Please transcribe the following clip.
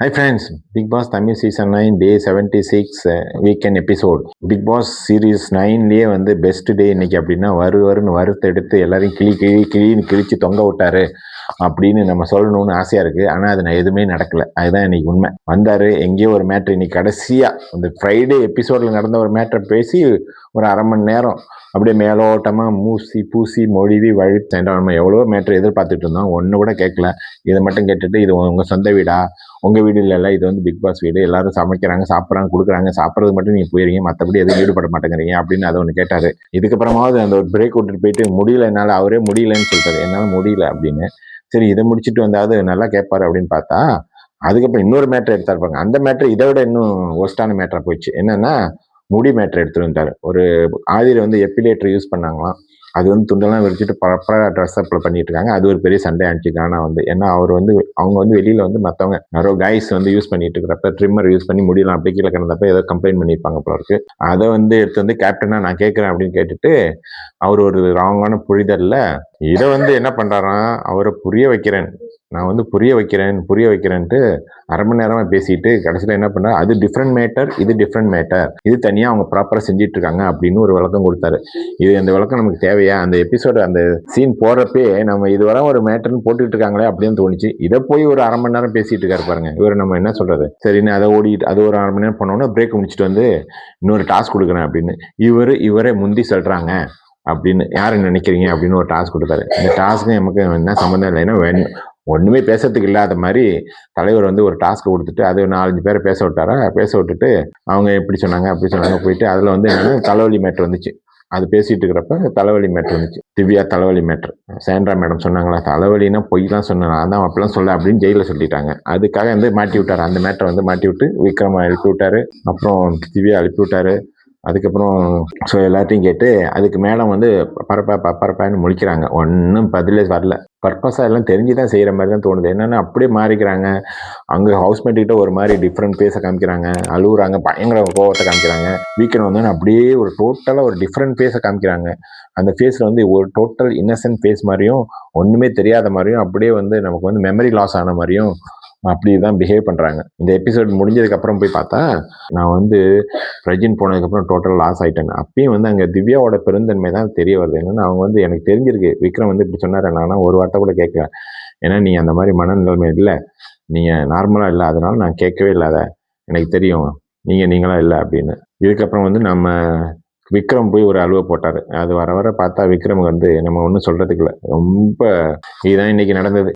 Hi friends Bigg Boss Tamil season nine day seventy six weekend episode Bigg Boss series நைன்லேயே வந்து best டே இன்னைக்கு அப்படின்னா வரு வருன்னு வறுத்தெடுத்து எல்லாரையும் கிளி கிளி கிளின்னு கிழிச்சு தொங்க விட்டாரு அப்படின்னு நம்ம சொல்லணும்னு ஆசையாக இருக்குது ஆனால் அது நான் எதுவுமே நடக்கலை. அதுதான் இன்னைக்கு உண்மை. வந்தார் எங்கேயோ ஒரு மேட்ரு இன்னைக்கு கடைசியாக இந்த ஃப்ரைடே எபிசோடில் நடந்த ஒரு மேட்ரை பேசி ஒரு அரை மணி நேரம் அப்படியே மேலோட்டமாக மூசி பூசி மொழிவி வழித்தேன் நம்ம எவ்வளோ மேட்ரு எதிர்பார்த்துட்டு இருந்தோம் ஒன்று கூட கேட்கல. இதை மட்டும் கேட்டுட்டு இது உங்கள் சொந்த வீடா? உங்கள் வீடு இல்லைல்ல இது வந்து பிக் பாஸ் வீடு. எல்லாரும் சமைக்கிறாங்க சாப்பிட்றாங்க கொடுக்குறாங்க சாப்பிட்றது மட்டும் நீங்கள் போயிருங்க மற்றபடி எதுவும் ஈடுபட மாட்டேங்கிறீங்க அப்படின்னு அதை ஒன்று கேட்டார். இதுக்கப்புறமாவது அந்த ஒரு பிரேக் விட்டுட்டு போயிட்டு முடியல என்னால் அவரே முடியலன்னு சொல்லிட்டாரு என்னால் முடியல அப்படின்னு. சரி இதை முடிச்சுட்டு வந்தாவது நல்லா கேட்பாரு அப்படின்னு பார்த்தா அதுக்கப்புறம் இன்னொரு மேட்ரு எடுத்தாருப்பாங்க அந்த மேட்ரு இதை விட இன்னும் ஒஸ்டான மேட்ரா போயிடுச்சு. என்னன்னா முடி மேட்ரு எடுத்துட்டு வந்தாரு ஒரு ஆதியில் வந்து எப்பிலேட்டர் யூஸ் பண்ணாங்களாம். அது வந்து துண்டெல்லாம் விரிச்சிட்டு ப்ராப்பராக ட்ரெஸ் அப்ல பண்ணிட்டு இருக்காங்க அது ஒரு பெரிய சண்டை ஆனிச்சு கானா வந்து ஏன்னா அவர் வந்து அவங்க வந்து வெளியில் வந்து மற்றவங்க யாரோ கைஸ் வந்து யூஸ் பண்ணிட்டு இருக்கிறப்ப ட்ரிம்மர் யூஸ் பண்ணி முடியலாம் அப்படி கீழே கிடந்தப்ப ஏதோ கம்ப்ளைண்ட் பண்ணியிருப்பாங்க போல இருக்கு. அதை வந்து எடுத்து வந்து கேப்டனா நான் கேட்குறேன் அப்படின்னு கேட்டுட்டு அவர் ஒரு ராங்கான புரிதல்ல இதை வந்து என்ன பண்றாராம் அவரை புரிய வைக்கிறேன். நான் வந்து புரிய வைக்கிறேன் புரிய வைக்கிறேன்ட்டு அரை மணி நேரமாக பேசிட்டு கடைசியில் என்ன பண்ணா அது டிஃப்ரெண்ட் மேட்டர் இது டிஃப்ரெண்ட் மேட்டர் இது தனியாக அவங்க ப்ராப்பராக செஞ்சுட்டு இருக்காங்க அப்படின்னு ஒரு விளக்கம் கொடுத்தாரு. இது அந்த விளக்கம் நமக்கு தேவையா? அந்த எபிசோடு அந்த சீன் போடுறப்பே நம்ம இதுவரை ஒரு மேட்டர்னு போட்டுக்கிட்டு இருக்காங்களே அப்படின்னு தோணுச்சு. இதை போய் ஒரு அரை மணி நேரம் பேசிட்டு இருக்காரு பாருங்க. இவர் நம்ம என்ன சொல்றது சரின்னு அதை ஓடிட்டு அது ஒரு அரை மணி நேரம் பண்ணோன்னா பிரேக் முடிச்சுட்டு வந்து இன்னொரு டாஸ்க் கொடுக்குறேன் அப்படின்னு. இவர் இவரே முந்தி சொல்றாங்க அப்படின்னு. யார் நினைக்கிறீங்க அப்படின்னு ஒரு டாஸ்க் கொடுத்தாரு. இந்த டாஸ்க்கு நமக்கு என்ன சம்மந்தம் இல்லைன்னா வேணும்? ஒன்றுமே பேசுறதுக்கு இல்லாத மாதிரி தலைவர் வந்து ஒரு டாஸ்க் கொடுத்துட்டு அது நாலஞ்சு பேரை பேச விட்டாரா? பேச விட்டுட்டு அவங்க எப்படி சொன்னாங்க அப்படி சொன்னாங்க போயிட்டு அதில் வந்து என்னன்னா தலைவலி மேட்ரு வந்துச்சு. அது பேசிட்டு இருக்கிறப்ப தலைவலி மேட்ரு வந்துச்சு. திவ்யா தலைவலி மேட்ரு சேண்ட்ரா மேடம் சொன்னாங்களா தலைவலினா பொய்லாம் சொன்னேன் அதான் அப்படிலாம் சொல்ல அப்படின்னு ஜெயிலில் சொல்லிட்டாங்க. அதுக்காக வந்து மாட்டி விட்டார். அந்த மேட்டரை வந்து மாட்டி விட்டு விக்ரமா எழுப்பி விட்டாரு. அப்புறம் திவ்யா எழுப்பி விட்டாரு. அதுக்கப்புறம் ஸோ எல்லாத்தையும் கேட்டு அதுக்கு மேலே வந்து பரப்பா பரப்பான்னு முழிக்கிறாங்க. ஒன்றும் பதிலே வரல. பர்பஸாக எல்லாம் தெரிஞ்சு தான் செய்கிற மாதிரி தான் தோணுது. என்னென்னா அப்படியே மாறிக்கிறாங்க. அங்கே ஹவுஸ்மேட்டுக்கிட்ட ஒரு மாதிரி டிஃப்ரெண்ட் பேச காமிக்கிறாங்க. அழுகுறாங்க பயங்கர கோவத்தை காமிக்கிறாங்க. வீக்கெண்ட் வந்தோன்னு அப்படியே ஒரு டோட்டலாக ஒரு டிஃப்ரெண்ட் ஃபேஸை காமிக்கிறாங்க. அந்த ஃபேஸில் வந்து ஒரு டோட்டல் இன்னசென்ட் ஃபேஸ் மாதிரியும் ஒன்றுமே தெரியாத மாதிரியும் அப்படியே வந்து நமக்கு வந்து மெமரி லாஸ் ஆன மாதிரியும் அப்படி தான் பிஹேவ் பண்ணுறாங்க இந்த எபிசோட் முடிஞ்சதுக்கப்புறம் போய் பார்த்தா நான் வந்து ரஜின் போனதுக்கப்புறம் டோட்டல் லாஸ் ஆகிட்டேன் அப்பயும் வந்து அங்கே திவ்யாவோட பெருந்தன்மை தான் தெரிய வருது. என்னென்னா அவங்க வந்து எனக்கு தெரிஞ்சிருக்கு. விக்ரம் வந்து இப்படி சொன்னார். நான் ஒரு வார்த்தை கூட கேட்கல. ஏன்னா நீ அந்த மாதிரி மனநிலைமை இல்லை. நீங்கள் நார்மலாக இல்லை. அதனால நான் கேட்கவே இல்லாத எனக்கு தெரியும். நீங்கள் நீங்களாக இல்லை அப்படின்னு. இதுக்கப்புறம் வந்து நம்ம விக்ரம் போய் ஒரு அலுவை போட்டார். அது வர வர பார்த்தா விக்ரம் வந்து நம்ம ஒன்றும் சொல்கிறதுக்கு இல்லை. ரொம்ப இதுதான் இன்றைக்கி நடந்தது.